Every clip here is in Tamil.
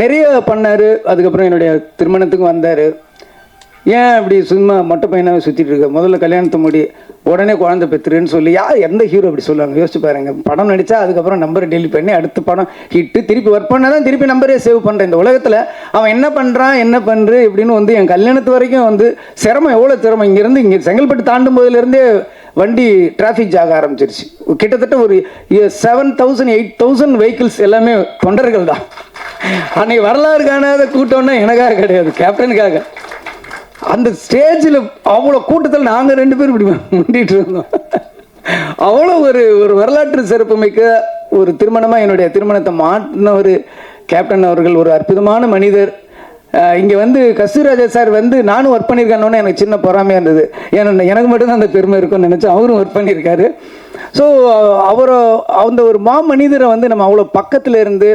நிறைய பண்ணார். அதுக்கப்புறம் என்னுடைய திருமணத்துக்கும் வந்தார். ஏன் இப்படி சும்மா மொட்டை பையனாகவே சுற்றிட்டு இருக்க? முதல்ல கல்யாணத்தை முடி உடனே குழந்தை பெற்றுருன்னு சொல்லி யார் எந்த ஹீரோ அப்படி சொல்லுவாங்க? யோசிச்சு பாருங்க. படம் நடித்தா அதுக்கப்புறம் நம்பரை டெலிட் பண்ணி அடுத்த படம் ஹிட்டு திருப்பி ஒர்க் பண்ணால் தான் திருப்பி நம்பரே சேவ் பண்ணுறேன் இந்த உலகத்தில் அவன் என்ன பண்ணுறான் என்ன பண்ணுற இப்படின்னு வந்து என் கல்யாணத்து வரைக்கும் வந்து சிரமம் எவ்வளோ சிரமம்? இங்கேருந்து இங்கே செங்கல்பட்டு தாண்டும் போதுலேருந்தே வண்டி டிராஃபிக் ஜாக ஆரம்பிச்சிருச்சு. கிட்டத்தட்ட ஒரு seven thousand eight thousand vehicles எல்லாமே தொண்டர்கள் தான் அன்னைக்கு வரலாறு காணாத கூட்டம்னா எனக்காக கிடையாது கேப்டனுக்காக அந்த ஸ்டேஜில் அவ்வளோ கூட்டத்தில் நாங்கள் ரெண்டு பேரும் இப்படி முண்டிகிட்டு இருந்தோம். அவ்வளோ ஒரு ஒரு வரலாற்று சிறப்புமிக்க ஒரு திருமணமாக என்னுடைய திருமணத்தை மாட்டின ஒரு கேப்டன் அவர்கள் ஒரு அற்புதமான மனிதர். இங்கே வந்து கஸ்தூராஜா சார் வந்து நானும் ஒர்க் பண்ணியிருக்கேன்னு எனக்கு சின்ன பொறாமையாக இருந்தது. ஏன்னா எனக்கு மட்டும்தான் அந்த பெருமை இருக்கும்னு நினச்சி அவரும் ஒர்க் பண்ணியிருக்காரு. ஸோ அவரை அந்த ஒரு மா மனிதரை வந்து நம்ம அவ்வளோ பக்கத்தில் இருந்து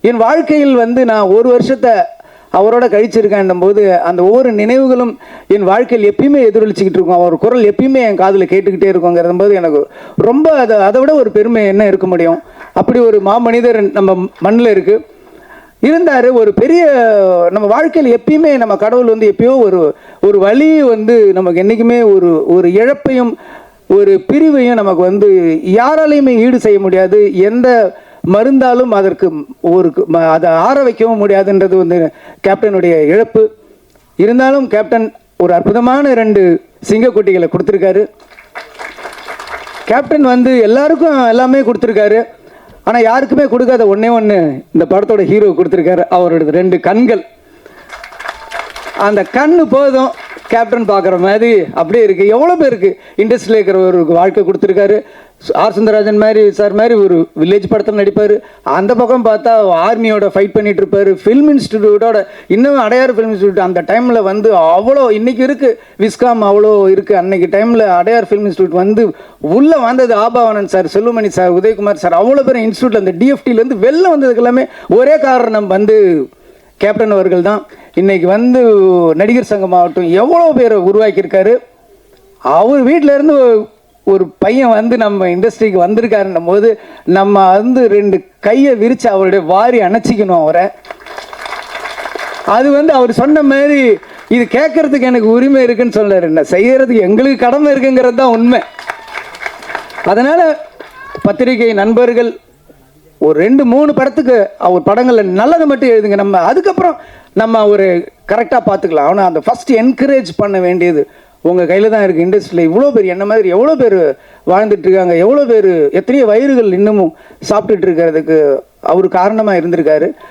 என் வாழ்க்கையில் வந்து நான் ஒரு வருஷத்தை அவரோட கழிச்சிருக்கேன் போது அந்த ஒவ்வொரு நினைவுகளும் என் வாழ்க்கையில் எப்பயுமே எதிரொலிச்சிக்கிட்டு இருக்கும். அவர் குரல் எப்பயுமே என் காதில் கேட்டுக்கிட்டே இருக்குங்கிறது போது எனக்கு ரொம்ப அதை அதை விட ஒரு பெருமை என்ன இருக்க முடியும்? அப்படி ஒரு மாமனிதர் நம்ம மண்ணில் இருக்குது இருந்தார் ஒரு பெரிய நம்ம வாழ்க்கையில் எப்பயுமே நம்ம கடவுள் வந்து எப்பயோ ஒரு ஒரு வழி வந்து நமக்கு என்றைக்குமே ஒரு ஒரு இழப்பையும் ஒரு பிரிவையும் நமக்கு வந்து யாராலையுமே ஈடு செய்ய முடியாது. எந்த மருந்தாலும் அதற்கு ஒரு ம- அதை ஆற வைக்கவும் முடியாதுன்றது வந்து கேப்டனுடைய இழப்பு. இருந்தாலும் கேப்டன் ஒரு அற்புதமான ரெண்டு சிங்கக்குட்டிகளை கொடுத்துருக்காரு. கேப்டன் வந்து எல்லாருக்கும் எல்லாமே கொடுத்துருக்காரு. ஆனால் யாருக்குமே கொடுக்காத ஒன்றே ஒன்று இந்த படத்தோட ஹீரோ கொடுத்துருக்காரு. அவரோட ரெண்டு கண்கள். அந்த கண்ணு போதும். கேப்டன் பார்க்குற மாதிரி அப்படியே இருக்குது எவ்வளோ பேருக்கு இண்டஸ்ட்ரியில் இருக்கிற ஒரு வாழ்க்கை கொடுத்துருக்காரு. ஆர். சுந்தரராஜன் மாதிரி சார் மாதிரி ஒரு வில்லேஜ் படத்தில் நடிப்பார். அந்த பக்கம் பார்த்தா ஆர்மியோட ஃபைட் பண்ணிட்டு இருப்பார். ஃபிலிம் இன்ஸ்டிடியூட்டோட இன்னும் அடையாறு ஃபிலிம் இன்ஸ்டியூட் அந்த டைமில் வந்து அவ்வளோ இன்றைக்கி இருக்குது விஸ்காம் அவ்வளோ இருக்குது அன்னைக்கு டைமில் அடையார் ஃபிலிம் இன்ஸ்டியூட் வந்து உள்ளே வந்தது Aabavanan sir Selvamani sir Udhayakumar sir. அவ்வளோ பேர் இன்ஸ்டியூட்டில் அந்த டிஎஃப்டிலேருந்து வெளில வந்ததுக்கு எல்லாமே ஒரே காரணம் வந்து கேப்டன் அவர்கள் தான் இன்னைக்கு வந்து நடிகர் சங்கம் ஆகட்டும் எவ்வளோ பேரை உருவாக்கியிருக்காரு? அவர் வீட்டிலேருந்து ஒரு பையன் வந்து நம்ம இண்டஸ்ட்ரிக்கு வந்திருக்காருன்னும் போது நம்ம வந்து ரெண்டு கையை விரித்து அவருடைய வாரி அணைச்சிக்கணும் அவரை. அது வந்து அவர் சொன்ன மாதிரி இது கேட்கறதுக்கு எனக்கு உரிமை இருக்குன்னு சொல்லாரு என்ன செய்யறதுக்கு எங்களுக்கு கடமை இருக்குங்கிறது தான் உண்மை. அதனால் பத்திரிகை நண்பர்கள் ஒரு ரெண்டு மூணு படத்துக்கு அவர் படங்களில் நல்லதை மட்டும் எழுதுங்க. நம்ம அதுக்கப்புறம் நம்ம ஒரு கரெக்டாக பார்த்துக்கலாம். ஆனால் அந்த ஃபஸ்ட்டு என்கரேஜ் பண்ண வேண்டியது உங்கள் கையில் தான் இருக்குது இண்டஸ்ட்ரியில் இவ்வளோ பேர் என்ன மாதிரி எவ்வளோ பேர் வாழ்ந்துட்டுருக்காங்க எவ்வளோ பேர் எத்தனையோ வயிறுகள் இன்னமும் சாப்பிட்டுட்டு இருக்கிறதுக்கு அவர் காரணமாக இருந்திருக்காரு.